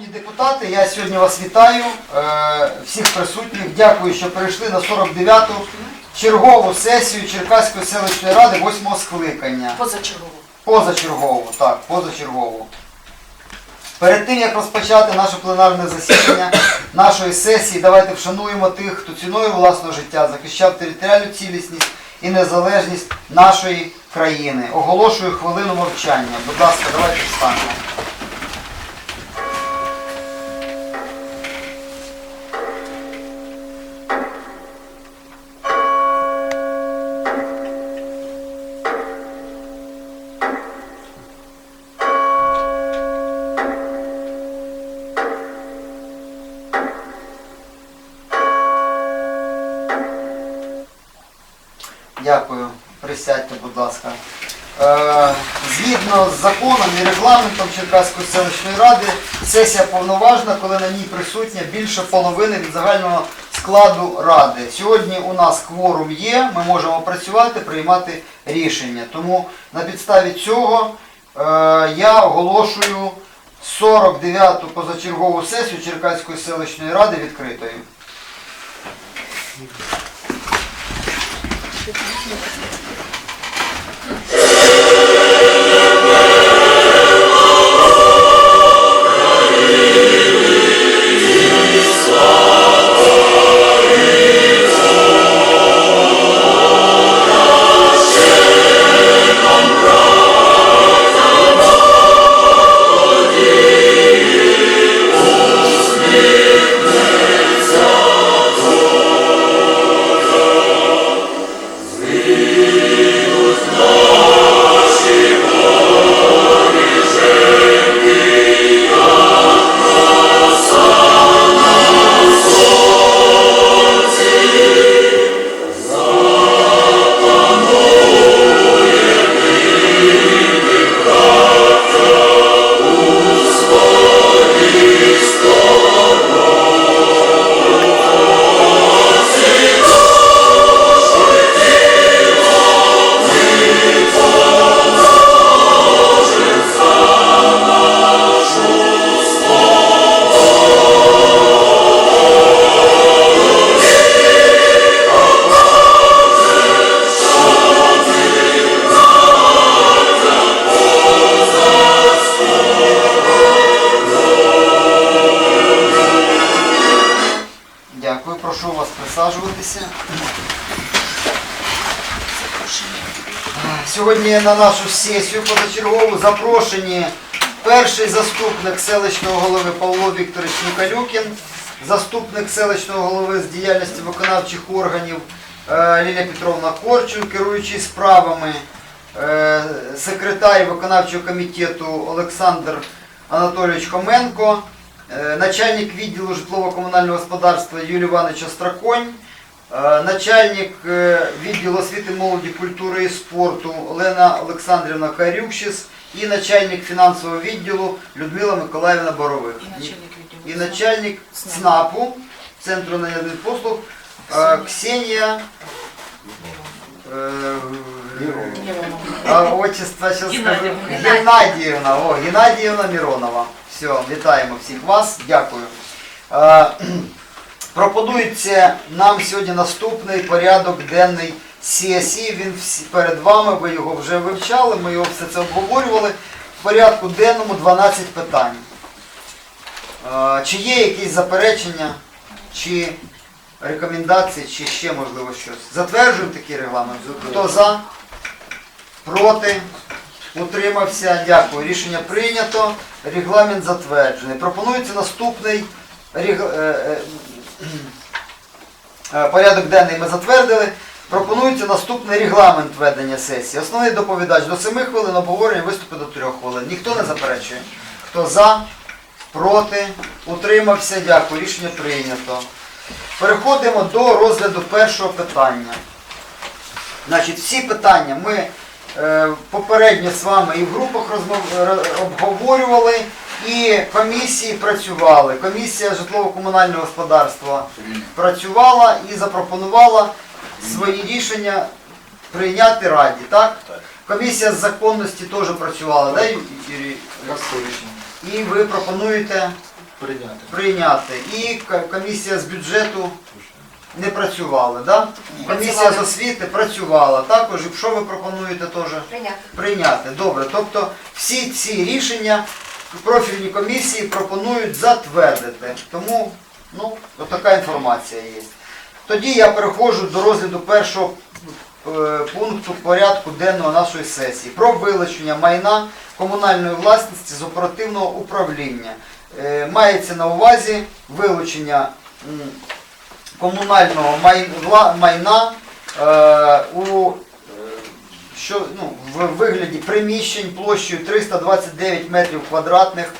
Шановні депутати, я сьогодні вас вітаю, е, всіх присутніх. Дякую, що прийшли на 49-ту чергову сесію Черкаської селищної ради 8-го скликання. Позачергово. Позачергову, так, позачергову. Перед тим, як розпочати наше пленарне засідання нашої сесії, давайте вшануємо тих, хто ціною власного життя захищав територіальну цілісність і незалежність нашої країни. Оголошую хвилину мовчання. Будь ласка, давайте встанемо. Присядьте, будь ласка. Е, Згідно з законом і регламентом Черкаської селищної ради, сесія повноважна, коли на ній присутня більше половини від загального складу ради. Сьогодні у нас кворум є, ми можемо працювати, приймати рішення. Тому на підставі цього е, я оголошую 49-ту позачергову сесію Черкаської селищної ради відкритою. Сьогодні на нашу сесію позачергову запрошені перший заступник селищного голови Павло Вікторович Нікалюкін, заступник селищного голови з діяльності виконавчих органів е, Лілія Петровна Корчун, керуючий справами, е, секретар виконавчого комітету Олександр Анатолійович Хоменко, е, начальник відділу житлово-комунального господарства Юрій Іванович Остраконь, Начальник е, відділу освіти, молоді, культури і спорту Олена Олександрівна Карюкшіс і начальник фінансового відділу Людмила Миколаївна Борових. І начальник. ЦНАПу, Центру надання послуг, е, Ксенія е, Миронова. отчество сейчас скажу. Геннадіївна. О, Геннадіївна Міронова. Все, вітаємо всіх вас. Дякую. Пропонується нам сьогодні наступний порядок денний сесії. Він всі- перед вами, ви його вже вивчали, ми його все це обговорювали. В порядку денному 12 питань. Чи є якісь заперечення, чи рекомендації, чи ще можливо щось? Затверджуємо такий регламент. Хто за? Проти? Утримався. Дякую. Рішення прийнято. Регламент затверджений. Пропонується наступний е, е, порядок денний ми затвердили. Пропонується наступний регламент ведення сесії. Основний доповідач до 7 хвилин, обговорення виступи до 3 хвилин. Ніхто не заперечує. Хто за? Проти? Утримався. Дякую. Рішення прийнято. Переходимо до розгляду першого питання. Значить, всі питання ми е, попередньо з вами і в групах обговорювали, і комісії працювали. Комісія житлово-комунального господарства працювала і запропонувала свої рішення прийняти раді, так? Комісія з законності теж працювала, да, Юрій? І ви пропонуєте Прийняти. Прийняти. І комісія з бюджету не працювала, да? Комісія з освіти працювала. Також, і що ви пропонуєте теж? Прийняти. Прийняти. Добре. Тобто всі ці рішення профільні комісії пропонують затвердити. Тому, ну, така інформація є. Тоді я переходжу до розгляду першого е, пункту порядку денного нашої сесії про вилучення майна комунальної власності з оперативного управління. Е, Мається на увазі вилучення комунального майна е, у що, ну, в вигляді приміщень площею 329 метрів квадратних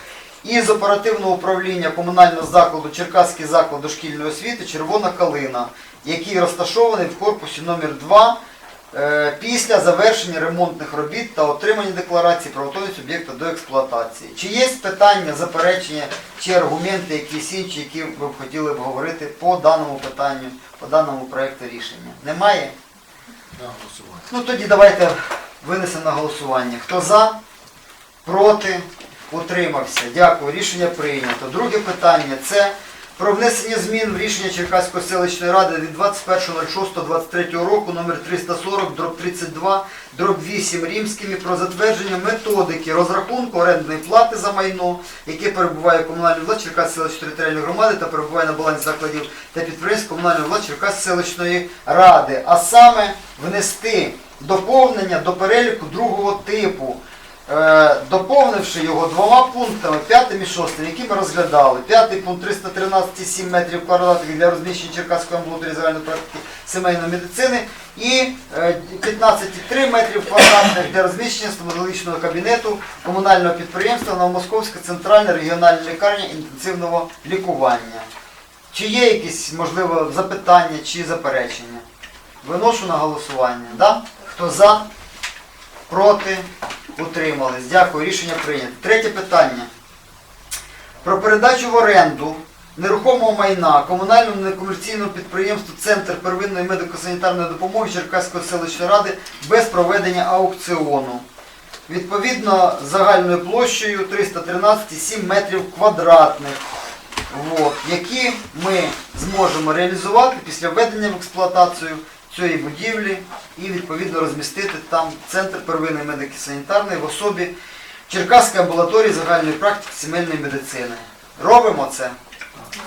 із оперативного управління комунального закладу Черкаський заклад дошкільної освіти Червона калина, який розташований в корпусі номер 2 е, після завершення ремонтних робіт та отримання декларації про готовність об'єкта до експлуатації. Чи є питання, заперечення чи аргументи якісь інші, які ви б хотіли б говорити по даному питанню, по даному проекту рішення? Немає? На голосування. Ну тоді давайте винесемо на голосування. Хто за, проти, утримався. Дякую. Рішення прийнято. Друге питання це про внесення змін в рішення Черкаської селищної ради від 21.06.23 року номер 340 дроб 32 дроб 8 римськими про затвердження методики розрахунку орендної плати за майно, яке перебуває в комунальній владі Черкаської селищної територіальної громади та перебуває на балансі закладів та підприємств комунальної влади Черкаської селищної ради, а саме внести доповнення до переліку другого типу. Е, доповнивши його двома пунктами, п'ятим і шостим, які ми розглядали. П'ятий пункт 313,7 метрів квадратних для розміщення Черкаської амбулаторії загальної практики сімейної медицини і е, 15,3 метрів квадратних для розміщення стоматологічного кабінету комунального підприємства Новомосковська центральна регіональна лікарня інтенсивного лікування. Чи є якісь, можливо, запитання чи заперечення? Виношу на голосування. Да? Хто за? Проти? Утримались. Дякую. Рішення прийнято. Третє питання. Про передачу в оренду нерухомого майна комунальному некомерційному підприємству Центр первинної медико-санітарної допомоги Черкаської селищної ради без проведення аукціону. Відповідно, загальною площею 313,7 метрів квадратних, от, які ми зможемо реалізувати після введення в експлуатацію цієї будівлі і відповідно розмістити там центр первинної медико-санітарної в особі Черкаської амбулаторії загальної практики сімейної медицини. Робимо це.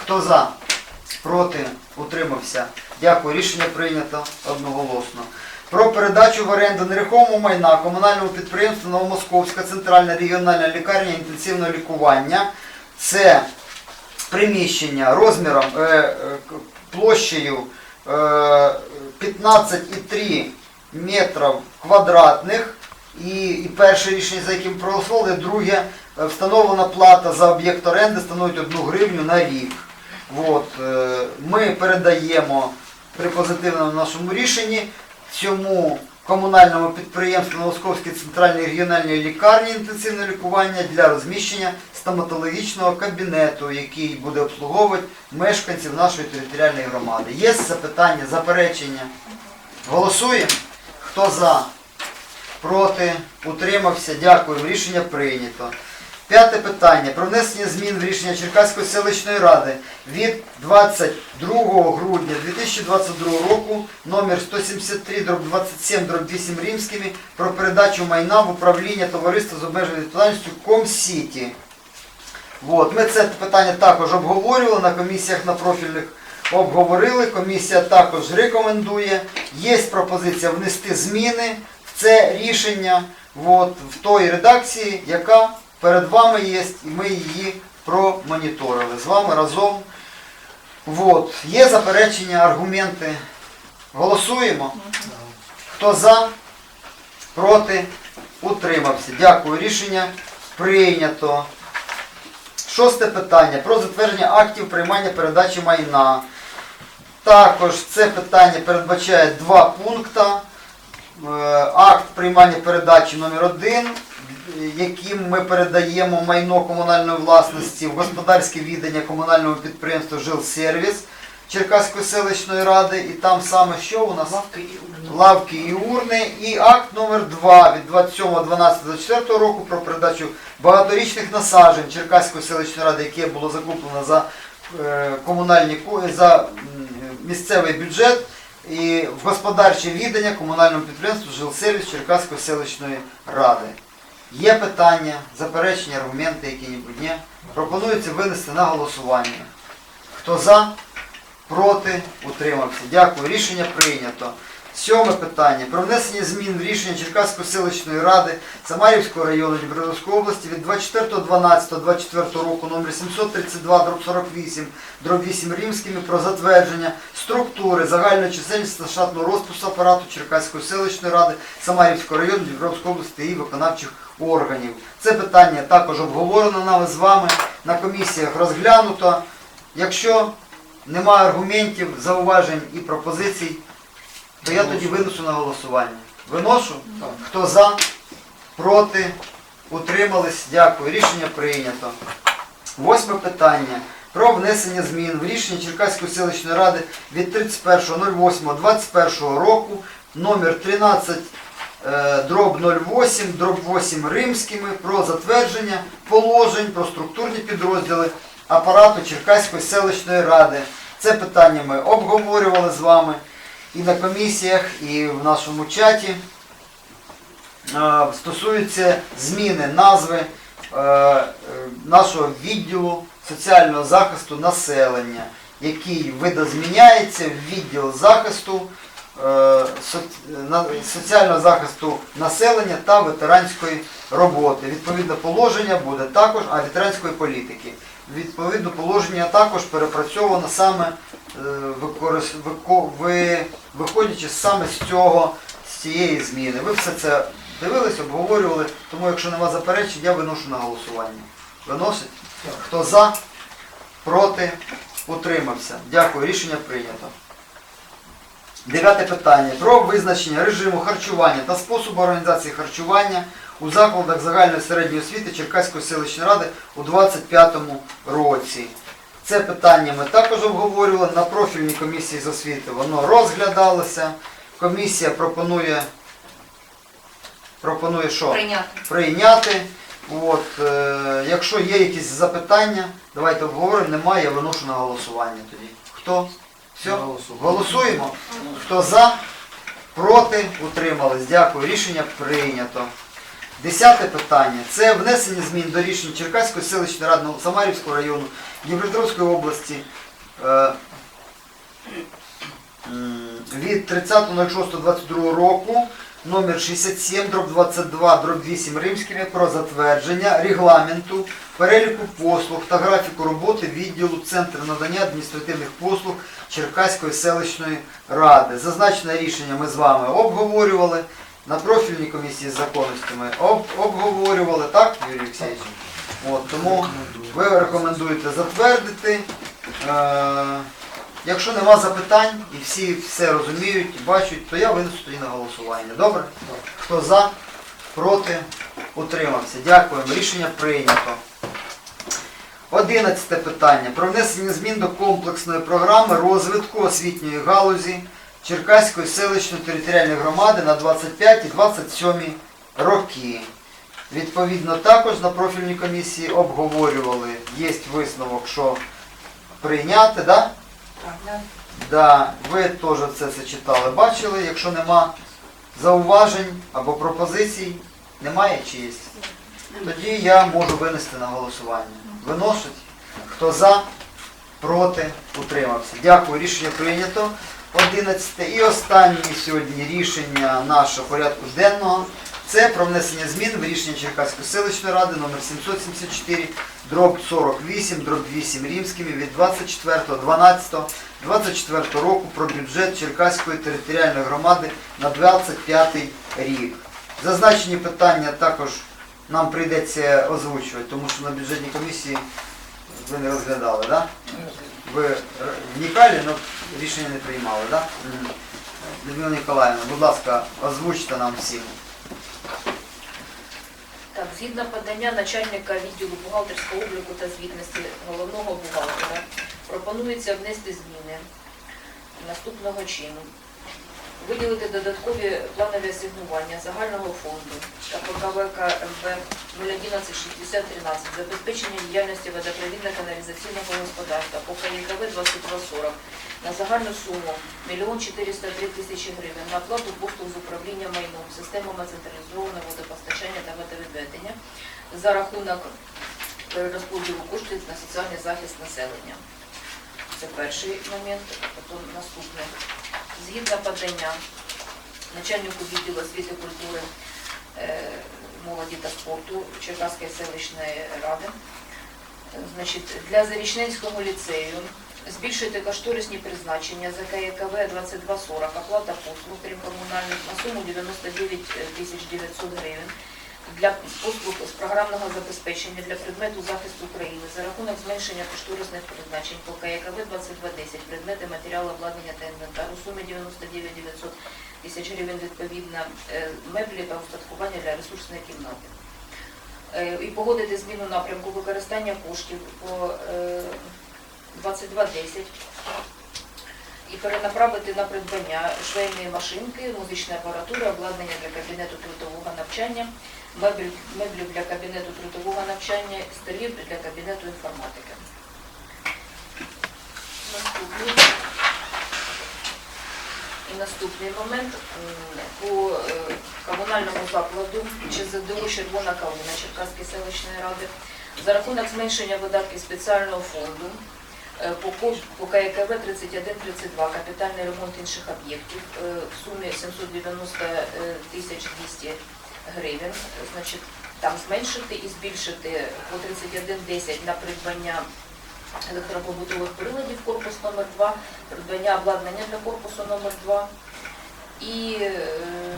Хто за? Проти? Утримався. Дякую. Рішення прийнято одноголосно. Про передачу в оренду нерухомого майна комунальному підприємству Новомосковська центральна регіональна лікарня інтенсивного лікування. Це приміщення розміром е, е, площею 15,3 метрів квадратних. І, і перше рішення, за яким проголосували, друге е, встановлена плата за об'єкт оренди становить 1 гривню на рік. От, е, ми передаємо при позитивному нашому рішенні цьому комунальному підприємству Новосковської центральної регіональної лікарні інтенсивне лікування для розміщення стоматологічного кабінету, який буде обслуговувати мешканців нашої територіальної громади. Є запитання, заперечення? Голосуємо? Хто за? Проти? Утримався? Дякую. Рішення прийнято. П'яте питання. Про внесення змін в рішення Черкаської селищної ради від 22 грудня 2022 року номер 173 дроб 27 дроб 8 римськими про передачу майна в управління товариства з обмеженою відповідальністю Комсіті. От, ми це питання також обговорювали на комісіях на профільних обговорили. Комісія також рекомендує. Є пропозиція внести зміни в це рішення от, в той редакції, яка перед вами є, і ми її промоніторили з вами разом. От. Є заперечення, аргументи. Голосуємо. Хто за? Проти? Утримався. Дякую. Рішення прийнято. Шосте питання про затвердження актів приймання передачі майна. Також це питання передбачає два пункти. Е, Акт приймання передачі номер 1 яким ми передаємо майно комунальної власності в господарське віддання комунального підприємства Жилсервіс Черкаської селищної ради. І там саме що у нас? Лавка и лавки і урни. І акт номер 2 від 27.12.24 року про передачу багаторічних насаджень Черкаської селищної ради, яке було закуплено за е, комунальні ко- за місцевий бюджет і в господарче віддання комунальному підприємству Жилсервіс Черкаської селищної ради. Є питання, заперечення, аргументи які-небудь? Ні? Пропонується винести на голосування. Хто за? Проти? Утримався. Дякую. Рішення прийнято. Сьоме питання. Про внесення змін в рішення Черкаської селищної ради Самарівського району Дніпропетровської області від 24.12.24 року номер 732 дроб 48 дроб 8 римськими про затвердження структури загальної чисельності та штатного розпису апарату Черкаської селищної ради Самарівського району Дніпропетровської області її виконавчих органів. Це питання також обговорено нами з вами на комісіях розглянуто. Якщо немає аргументів, зауважень і пропозицій, то я тоді винесу на голосування. Виношу? Хто за? Проти? Утримались? Дякую. Рішення прийнято. Восьме питання. Про внесення змін в рішення Черкаської селищної ради від 31.08.21 року номер 13 е, дроб 08 дроб 8 римськими про затвердження положень про структурні підрозділи апарату Черкаської селищної ради. Це питання ми обговорювали з вами і на комісіях, і в нашому чаті. Е, Стосується зміни назви е, е, нашого відділу соціального захисту населення, який видозміняється в відділ захисту е, соціального захисту населення та ветеранської роботи. Відповідне положення буде також, а ветеранської політики. Відповідне положення також перепрацьовано саме е, виходячи саме з цього, з цієї зміни. Ви все це дивились, обговорювали, тому якщо нема заперечень, я виношу на голосування. Виносить? Хто за, проти, утримався. Дякую, рішення прийнято. Дев'яте питання. Про визначення режиму харчування та способу організації харчування у закладах загальної середньої освіти Черкаської селищної ради у 2025 році. Це питання ми також обговорювали на профільній комісії з освіти. Воно розглядалося. Комісія пропонує, пропонує що? Прийняти. прийняти. От, е, якщо є якісь запитання, давайте обговоримо. Немає, я виношу на голосування тоді. Хто? Все? Голосуємо. Хто за? Проти? Утримались. Дякую. Рішення прийнято. Десяте питання. Це внесення змін до рішень Черкаської селищної ради Самарівського району Дніпропетровської області е, від 30.06.22 року номер 67 дроб 22 дроб 8 римськими про затвердження регламенту, переліку послуг та графіку роботи відділу Центру надання адміністративних послуг Черкаської селищної ради. Зазначене рішення ми з вами обговорювали. На профільній комісії з законностями об, обговорювали, так, Юрій Олексійович? От, тому ви рекомендуєте затвердити. Е, якщо нема запитань і всі все розуміють і бачать, то я винесу тоді на голосування. Добре? Хто за, проти, утримався. Дякуємо. Рішення прийнято. Одинадцяте питання. Про внесення змін до комплексної програми розвитку освітньої галузі Черкаської селищної територіальної громади на 25 і 27 роки. Відповідно, також на профільній комісії обговорювали. Є висновок, що прийняти, да? Да. Ви теж це, це читали, бачили. Якщо нема зауважень або пропозицій, немає чи є? Тоді я можу винести на голосування. Виносить? Хто за, проти, утримався. Дякую, рішення прийнято. 11. І останнє сьогодні рішення нашого порядку денного. Це про внесення змін в рішення Черкаської селищної ради номер 774 дроб 48 дроб 8 римськими від 24.12.24 року про бюджет Черкаської територіальної громади на 25 рік. Зазначені питання також нам прийдеться озвучувати, тому що на бюджетній комісії ви не розглядали, так? Ви вникали, але рішення не приймали? Да? Людмила Ніколаївна, будь ласка, озвучте нам всім. Згідно подання начальника відділу бухгалтерського обліку та звітності головного бухгалтера, пропонується внести зміни наступного чину. Виділити додаткові планові асигнування загального фонду КПКВК МВ 0116013 забезпечення діяльності водопровідно-каналізаційного господарства по КЄКВ 2240 на загальну суму 1 403 тисячі гривень на оплату послуг з управління майном, системами централізованого водопостачання та водовідведення за рахунок перерозподілу коштів на соціальний захист населення. Це перший момент, потім наступне. Згідно подання начальнику відділу освіти культури, е, молоді та спорту Черкаської селищної ради, е, значить, для Зарічненського ліцею збільшити кошторисні призначення за КЕКВ 2240, оплата послуг крім комунальних на суму 99 тисяч 900 гривень для послуг з програмного забезпечення для предмету захисту України за рахунок зменшення кошторисних призначень по КЯКВ 2210, предмети матеріалу обладнання та інвентар у сумі 99 900 тисяч гривень відповідно е, меблі та устаткування для ресурсної кімнати. Е, І погодити зміну напрямку використання коштів по е, 2210 і перенаправити на придбання швейної машинки, музичної апаратури, обладнання для кабінету трудового навчання, меблів, для кабінету трудового навчання, столів для кабінету інформатики. Наступний. І наступний момент по е, комунальному закладу ЧЗДУ Червона Калина Черкаської селищної ради за рахунок зменшення видатків спеціального фонду ко- по ККВ 3132 капітальний ремонт інших об'єктів е, в сумі 790 е, тисяч 200 гривень. Значить, там зменшити і збільшити по 3110 на придбання електропобутових приладів корпус номер 2 придбання обладнання для корпусу номер 2 і е,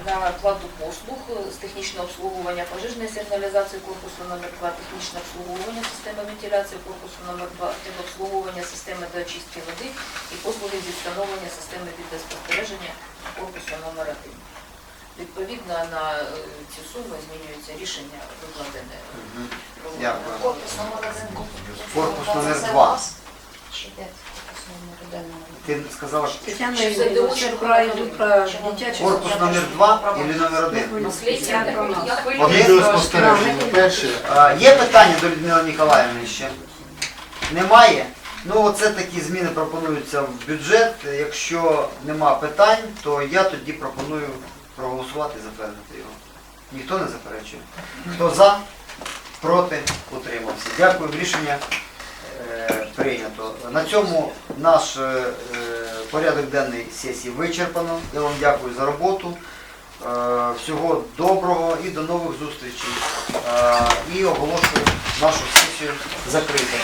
на плату послуг з технічного обслуговування пожежної сигналізації корпусу номер 2 технічне обслуговування системи вентиляції корпусу номер 2 обслуговування системи до очистки води і послуги зі встановлення системи відеоспостереження корпусу номер 1 Відповідно на е, ці суми змінюється рішення викладене. Корпус номер 1 Корпус номер 2 ти сказала, що Тетяна це про йду про корпус номер 2 і номер 1? Наслідя. Один? Відеоспостереження перше. А, Є питання до Людмили Ніколаївни ще? Немає? Ну, оце такі зміни пропонуються в бюджет. Якщо нема питань, то я тоді пропоную проголосувати і затвердити його. Ніхто не заперечує. Хто за, проти, утримався. Дякую, рішення прийнято. На цьому наш е, е, порядок денний сесії вичерпано. Я вам дякую за роботу. Е, Всього доброго і до нових зустрічей. І оголошую нашу сесію закритою.